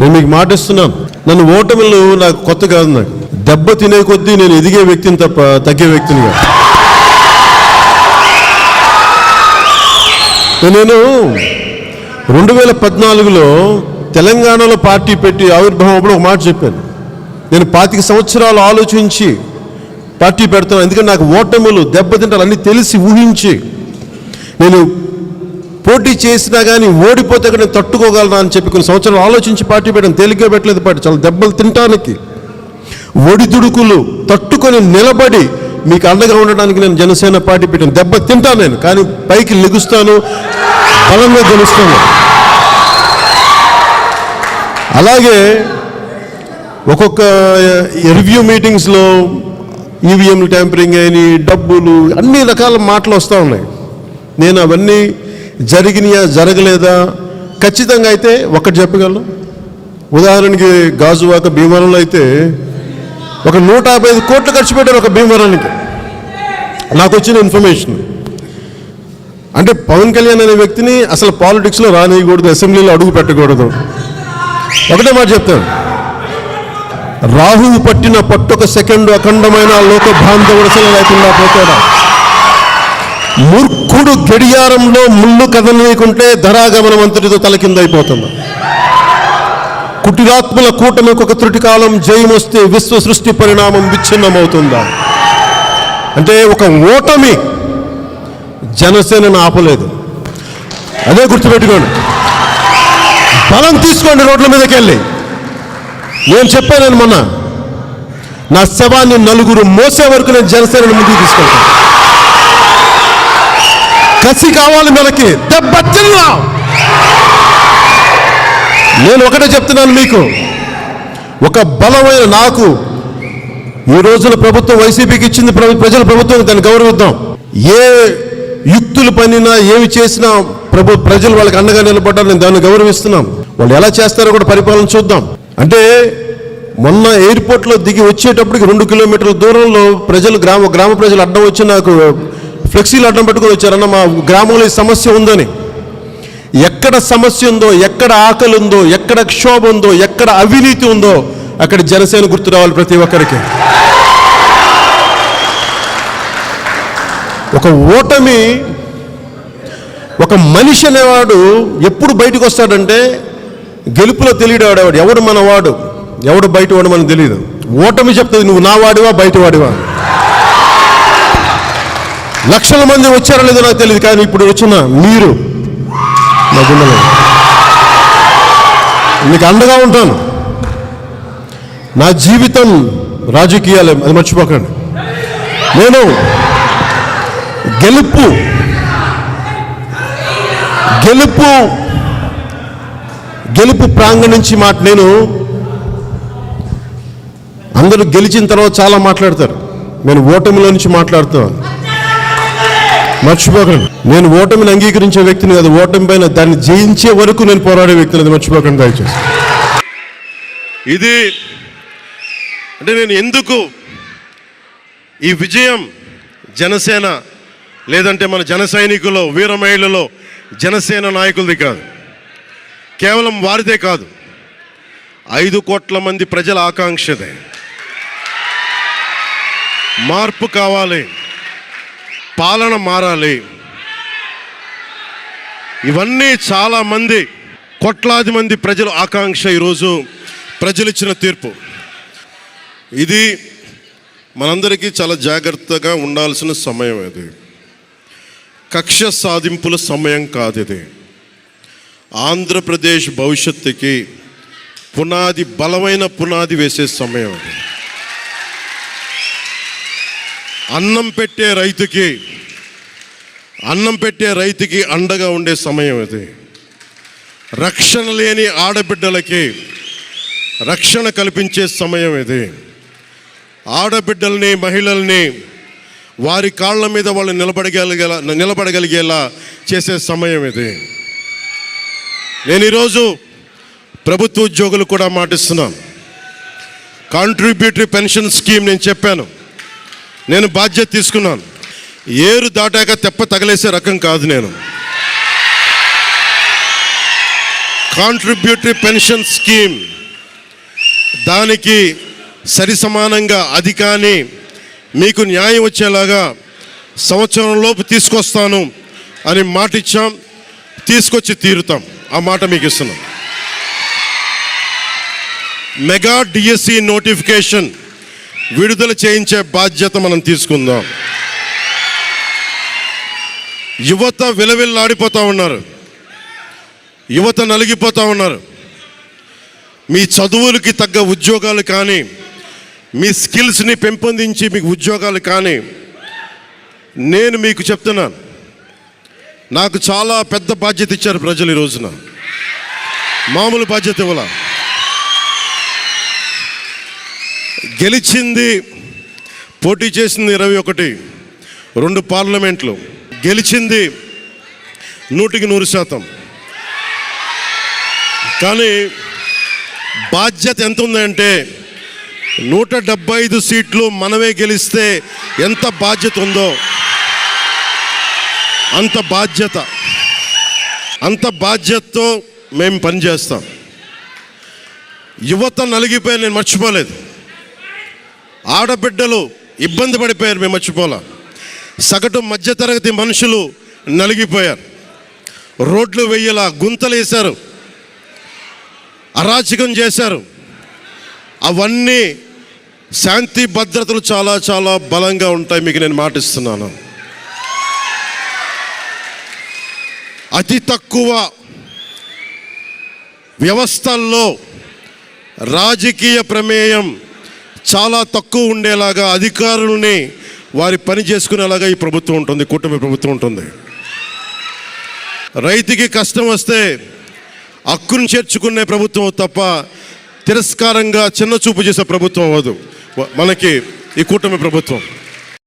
నేను మీకు మాటిస్తున్నాను నన్ను ఓటమిలు నాకు కొత్త కాదు నాకు. దెబ్బ తినే కొద్దీ నేను ఎదిగే వ్యక్తిని తప్ప తగ్గే వ్యక్తిని కాదు. నేను రెండు వేల పద్నాలుగులో తెలంగాణలో పార్టీ పెట్టి ఆవిర్భావం అప్పుడు ఒక మాట చెప్పాను. నేను పాతిక సంవత్సరాలు ఆలోచించి పార్టీ పెడతాను ఎందుకంటే నాకు ఓటములు దెబ్బతింటాలు అన్నీ తెలిసి ఊహించి నేను పోటీ చేసినా కానీ ఓడిపోతే కూడా నేను తట్టుకోగలనా అని చెప్పి కొన్ని సంవత్సరాలు ఆలోచించి పార్టీ పెట్టడం తేలిగ్గా పెట్టలేదు పార్టీ. చాలా దెబ్బలు తినటానికి. ఒడిదుడుకులు తట్టుకొని నిలబడి మీకు అండగా ఉండడానికి నేను జనసేన పార్టీ పెట్టాను దెబ్బ తింటాను నేను. కానీ పైకి లెగుస్తాను బలంగా గెలుస్తాను. అలాగే ఒక్కొక్క రివ్యూ మీటింగ్స్లో ఈవీఎంలు ట్యాంపరింగ్ అని డబ్బులు అన్ని రకాల మాటలు వస్తూ ఉన్నాయి. నేను అవన్నీ జరిగినాయా జరగలేదా? ఖచ్చితంగా అయితే ఒకటి చెప్పగలను. ఉదాహరణకి గాజువాక భీమవరంలో అయితే ఒక నూట యాభై ఐదు కోట్లు ఖర్చు పెట్టారు ఒక భీమవరానికి. నాకు వచ్చిన ఇన్ఫర్మేషన్. అంటే పవన్ కళ్యాణ్ అనే వ్యక్తిని అసలు పాలిటిక్స్లో రానియకూడదు అసెంబ్లీలో అడుగు పెట్టకూడదు. ఒకటే మాట చెప్తాను. రాహువు పట్టిన పట్టొక సెకండ్ అఖండమైన లోక బాంధవుడసలు లేకుండా పోతాడా? మూర్ఖుడు గడియారంలో ముళ్ళు కదలనీయకుంటే ధరాగమనం అంతటితో తలకిందైపోతుంది కుటిరాత్మల కూటమికి ఒక త్రుటి కాలం వస్తే విశ్వ సృష్టి పరిణామం విచ్ఛిన్నమవుతుందా? అంటే ఒక ఓటమి జనసేనను ఆపలేదు. అదే గుర్తుపెట్టుకోండి. బలం తీసుకోండి రోడ్ల మీదకి వెళ్ళి నేను చెప్పాను మొన్న. నా శవాన్ని నలుగురు మోసే వరకు నేను జనసేనను ముందుకు తీసుకెళ్తాను. కసి కావాలి మనకి. దెబ్బ తిన్నాం. నేను ఒకటే చెప్తున్నాను మీకు. ఒక బలమైన నాకు ఈ రోజున ప్రభుత్వం వైసీపీకి ఇచ్చింది ప్రజల ప్రభుత్వం దాన్ని గౌరవిద్దాం. ఏ యుక్తులు పనినా ఏమి చేసినా ప్రభు ప్రజలు వాళ్ళకి అండగా నిలబడ్డారు నేను దాన్ని గౌరవిస్తున్నాం. వాళ్ళు ఎలా చేస్తారో కూడా పరిపాలన చూద్దాం. అంటే మొన్న ఎయిర్పోర్ట్లో దిగి వచ్చేటప్పటికి రెండు కిలోమీటర్ల దూరంలో ప్రజలు గ్రామ గ్రామ ప్రజలు అడ్డం వచ్చి నాకు ఫ్లెక్సీలు అడ్డం పెట్టుకుని వచ్చారన్న మా గ్రామంలో ఈ సమస్య ఉందని. ఎక్కడ సమస్య ఉందో ఎక్కడ ఆకలి ఉందో ఎక్కడ క్షోభ ఉందో ఎక్కడ అవినీతి ఉందో అక్కడ జనసేన గుర్తు రావాలి ప్రతి ఒక్కరికి. ఒక ఓటమి ఒక మనిషి అనేవాడు ఎప్పుడు బయటకు వస్తాడంటే గెలుపులో తెలియడేవాడు ఎవడు మన వాడు ఎవడు బయట వాడు మనకు తెలియదు ఓటమి చెప్తుంది నువ్వు నా వాడివా బయట వాడివా? లక్షల మంది వచ్చారో లేదో నాకు తెలియదు కానీ ఇప్పుడు వచ్చిన మీరు నా గుండెలో. మీకు అండగా ఉంటాను. నా జీవితం రాజకీయాలే అది మర్చిపోకండి. నేను గెలుపు గెలుపు గెలుపు ప్రాంగణం నుంచి మాట నేను అందరూ గెలిచిన తర్వాత చాలా మాట్లాడతారు. నేను ఓటమిలో నుంచి మాట్లాడుతున్నాను మర్చిపోకండి. నేను ఓటమిని అంగీకరించే వ్యక్తిని కాదు ఓటమి పైన దాన్ని జయించే వరకు నేను పోరాడే వ్యక్తిని అది మర్చిపోకండి దయచేసి. ఇది అంటే నేను ఎందుకు ఈ విజయం జనసేన లేదంటే మన జన సైనికులు వీర మహిళలో జనసేన నాయకులది కాదు. కేవలం వారిదే కాదు. ఐదు కోట్ల మంది ప్రజల ఆకాంక్షదే. మార్పు కావాలి. పాలన మారాలి. ఇవన్నీ చాలామంది కోట్లాది మంది ప్రజల ఆకాంక్ష ఈరోజు ప్రజలిచ్చిన తీర్పు. ఇది మనందరికీ చాలా జాగ్రత్తగా ఉండాల్సిన సమయం ఇది. కక్ష సాధింపుల సమయం కాదు ఇది. ఆంధ్రప్రదేశ్ భవిష్యత్తుకి పునాది బలమైన పునాది వేసే సమయం అది అన్నం పెట్టే రైతుకి అన్నం పెట్టే రైతుకి అండగా ఉండే సమయం ఇది. రక్షణ లేని ఆడబిడ్డలకి రక్షణ కల్పించే సమయం ఇది. ఆడబిడ్డల్ని మహిళల్ని వారి కాళ్ళ మీద వాళ్ళు నిలబడగలిగేలా నిలబడగలిగేలా చేసే సమయం ఇది. నేను ఈరోజు ప్రభుత్వ ఉద్యోగులు కూడా మాటిస్తున్నాను. కాంట్రిబ్యూటరీ పెన్షన్ స్కీమ్ నేను చెప్పాను. నేను బాధ్యత తీసుకున్నాను. ఏరు దాటాక తెప్ప తగలేసే రకం కాదు నేను. Contributory pension scheme. దానికి సరి సమానంగా అది కానీ మీకు న్యాయం వచ్చేలాగా సంవత్సరంలోపు తీసుకొస్తాను అని మాట ఇచ్చాం. తీసుకొచ్చి తీరుతాం. ఆ మాట మీకు ఇస్తున్నాం. మెగా డిఎస్సి నోటిఫికేషన్ విడుదల చేయించే బాధ్యత మనం తీసుకుందాం. యువత విలవిల్లాడిపోతూ ఉన్నారు. యువత నలిగిపోతూ ఉన్నారు. మీ చదువులకి తగ్గ ఉద్యోగాలు కానీ మీ స్కిల్స్ని పెంపొందించి మీకు ఉద్యోగాలు కానీ నేను మీకు చెప్తున్నాను నాకు చాలా పెద్ద బాధ్యత ఇచ్చారు ప్రజలు ఈ రోజున. మామూలు బాధ్యత ఇవ్వాల? గెలిచింది పోటీ చేసింది ఇరవై ఒకటి రెండు పార్లమెంట్లు. గెలిచింది నూటికి నూరు శాతం. కానీ బాధ్యత ఎంత ఉందంటే నూట డెబ్బై ఐదు సీట్లు మనమే గెలిస్తే ఎంత బాధ్యత ఉందో. అంత బాధ్యత. అంత బాధ్యతతో మేము పనిచేస్తాం. యువత నలిగిపోయి నేను మర్చిపోలేదు. ఆడబిడ్డలు ఇబ్బంది పడిపోయారు మేము మర్చిపోలా. సగటు మధ్యతరగతి మనుషులు నలిగిపోయారు. రోడ్లు వెయ్యేలా గుంతలు వేశారు అరాచకం చేశారు. అవన్నీ శాంతి భద్రతలు చాలా చాలా బలంగా ఉంటాయి మీకు నేను మాటిస్తున్నాను. అతి తక్కువ వ్యవస్థల్లో రాజకీయ ప్రమేయం చాలా తక్కువ ఉండేలాగా అధికారుల్ని వారి పని చేసుకునేలాగా ఈ ప్రభుత్వం ఉంటుంది కూటమి ప్రభుత్వం ఉంటుంది. రైతుకి కష్టం వస్తే హక్కును చేర్చుకునే ప్రభుత్వం తప్ప తిరస్కారంగా చిన్న చూపు చేసే ప్రభుత్వం అవ్వదు. మనకి ఈ కూటమి ప్రభుత్వం.